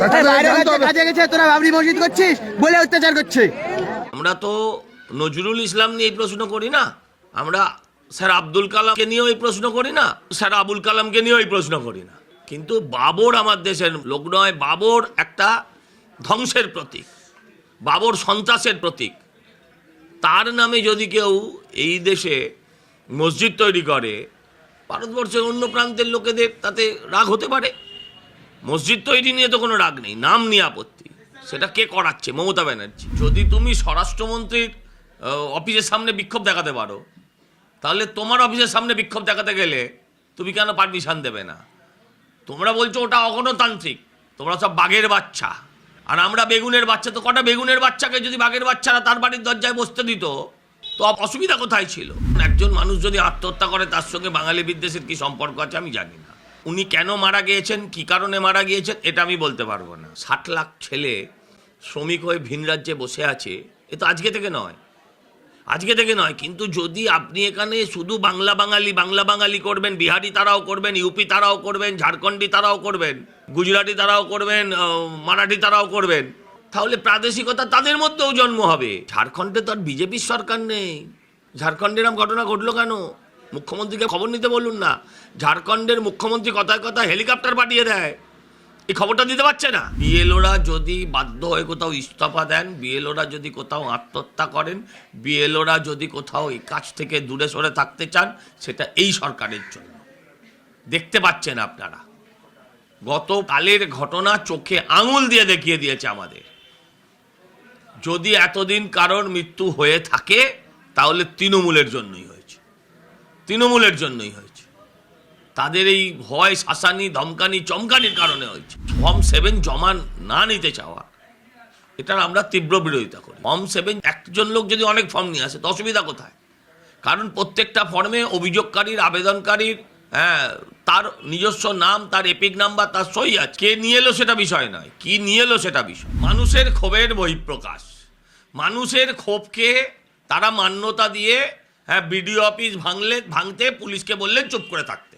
কাজে গেছে তোরা বাবরি মসজিদ করছিস বলে অত্যাচার করছে। আমরা তো নজরুল ইসলাম নিয়ে এই প্রশ্ন করি না। আমরা স্যার আব্দুল কালামকে নিয়েও এই প্রশ্ন করি না স্যার আবুল কালামকে নিয়েও এই প্রশ্ন করি না। কিন্তু বাবর আমার দেশের লোক নয় বাবর একটা ধ্বংসের প্রতীক বাবর সন্ত্রাসের প্রতীক। তার নামে যদি কেউ এই দেশে মসজিদ তৈরি করে ভারতবর্ষের অন্য প্রান্তের লোকেদের তাতে রাগ হতে পারে। মসজিদ তৈরি নিয়ে তো কোনো রাগ নেই, নাম নিয়ে আপত্তি। সেটা কে করাচ্ছে? মমতা ব্যানার্জি। যদি তুমি স্বরাষ্ট্রমন্ত্রীর অফিসের সামনে বিক্ষোভ দেখাতে পারো, তাহলে তোমার অফিসের সামনে বিক্ষোভ দেখাতে গেলে তুমি কেন পারমিশন দেবে না? তোমরা বলছো ওটা অগণতান্ত্রিক, তোমরা সব বাঘের বাচ্চা। আর আমরা বেগুনের বাচ্চা, তো কটা বেগুনের বাচ্চাকে যদি বাঘের বাচ্চারা তার বাড়ির দরজায় বসতে দিত, তো অসুবিধা কোথায় ছিল? একজন মানুষ যদি আত্মহত্যা করে, তার সঙ্গে বাঙালি বিদ্বেষের কি সম্পর্ক আছে আমি জানি না। উনি কেন মারা গিয়েছেন, কি কারণে মারা গিয়েছেন, এটা আমি বলতে পারব না। ষাট লাখ ছেলে শ্রমিক হয়ে ভিন রাজ্যে বসে আছে, এ তো আজকে থেকে নয়। আজকে থেকে নয়, কিন্তু যদি আপনি এখানে শুধু বাংলা বাঙালি বাংলা বাঙালি করবেন, বিহারি তারাও করবেন, ইউপি তারাও করবেন, ঝাড়খণ্ডী তারাও করবেন, গুজরাটি তারাও করবেন মারাঠি তারাও করবেন, তাহলে প্রাদেশিকতা তাদের মধ্যেও জন্ম হবে। ঝাড়খণ্ডে তো আর বিজেপির সরকার নেই। ঝাড়খণ্ডের এরম ঘটনা ঘটলো কেন? মুখ্যমন্ত্রীকে খবর নিতে বলুন না। ঝাড়খণ্ডের মুখ্যমন্ত্রী কথায় কথায় হেলিকপ্টার পাঠিয়ে দেয়। এই খবরটা দিতে পারছে না। বিএলওরা যদি বাধ্য হয়ে কোথাও ইস্তফা দেন, বিএলওরা যদি কোথাও আত্মহত্যা করেন, বিএলওরা যদি কোথাও এই কাজ থেকে দূরে সরে থাকতে চান, সেটা এই সরকারের জন্য। দেখতে পাচ্ছেন আপনারা। গতকালের ঘটনা চোখে আঙুল দিয়ে দেখিয়ে দিয়েছে আমাদের। যদি এতদিন কারোর মৃত্যু হয়ে থাকে, তাহলে তৃণমূলের জন্যই হয়েছে তৃণমূলের জন্যই হয়েছে। তাদের এই ভয়, শাসানি, ধমকানি, চমকানির কারণে হয়েছে। ফর্ম সেভেন জমা না নিতে চাওয়া, এটার আমরা তীব্র বিরোধিতা করি। ফর্ম সেভেন একজন লোক যদি অনেক ফর্ম নিয়ে আসে, তো অসুবিধা কোথায়? কারণ প্রত্যেকটা ফর্মে অভিযোগকারীর, আবেদনকারীর হ্যাঁ তার নিজস্ব নাম, তার এপিক নাম্বার, তার সই আছে। কে নিয়ে এলো সেটা বিষয় নয়। কি নিয়ে এলো সেটা বিষয়। মানুষের ক্ষোভের বহিঃপ্রকাশ। মানুষের ক্ষোভকে তারা মান্যতা দিয়ে হ্যাঁ বিডিও অফিস ভাঙলে ভাঙতে পুলিশকে বললেন চুপ করে থাকতে।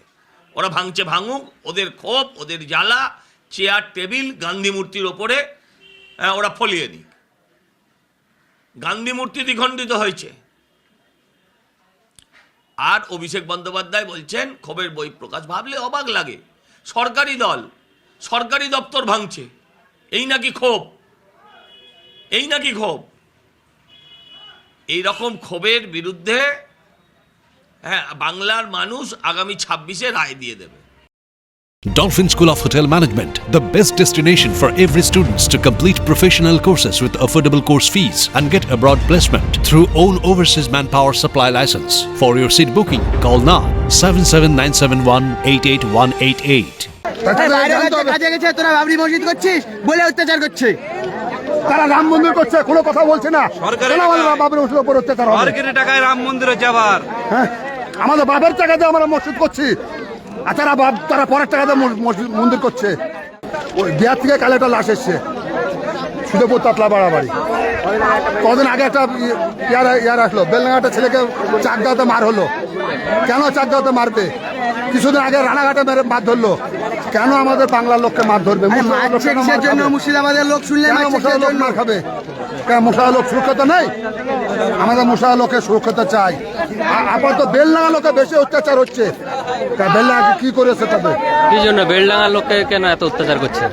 ওরা ভাঙছে ভাঙুক ওদের ক্ষোভ ওদের জ্বালা চেয়ার টেবিল গান্ধী মূর্তির ওপরে হ্যাঁ, ওরা ফলিয়ে দিক। গান্ধী মূর্তি দ্বিখণ্ডিত হয়েছে। আর অভিষেক বন্দ্যোপাধ্যায় বলছেন ক্ষোভের বই প্রকাশ ভাবলে অবাক লাগে। সরকারি দল সরকারি দপ্তর ভাঙছে। এই নাকি ক্ষোভ? এই নাকি ক্ষোভ? এই ক্ষোভের বিরুদ্ধে হ্যাঁ বাংলার মানুষ আগামী ছাব্বিশে রায় দিয়ে দেবে Dolphin School of Hotel Management, the best destination for every students to complete professional courses with affordable course fees and get abroad placement through own overseas manpower supply license. For your seat booking, call now 77971 88188. তোরা বাবরি রাম মন্দির করছে কোনো কথা বলছে না। আমাদের মসজিদের উপর অত্যাচার হবে? সরকারি টাকায় রাম মন্দির আবার হ্যাঁ আমাদের বাবার টাকাতে আমরা মসজিদ করছি। আর তারা বাপ তারা পরের মস- মসজিদ- মন্দির করছে। ওই বিহার থেকে কালে একটা লাশ এসছে। সুদেপুর তাতলা বাড়াবাড়ি। কদিন আগে একটা ইয়ার ইয়ার আসলো। বেলনাঘাটে ছেলেকে চাকদাতে মার হলো। কেন চাকদাতে মারবে? কিছুদিন আগে রানাঘাটে মেরে মার ধরলো। কেন আমাদের বাংলার লোককে মার ধরবে? জন্য? খাবে? মুর্শিদাবাদের লোক শুনলে মারছে লোক? মার খাবে? কেন মুসা লোক সুরক্ষিত নেই? আমাদের মশা লোকে সুরক্ষিত চাই। আপাতত বেলনাগা লোকে বেশি অত্যাচার হচ্ছে। তা বেলনাগা কি করেছে তবে কি জন্য? বেলডাঙ্গার লোককে কেন এত অত্যাচার করছে?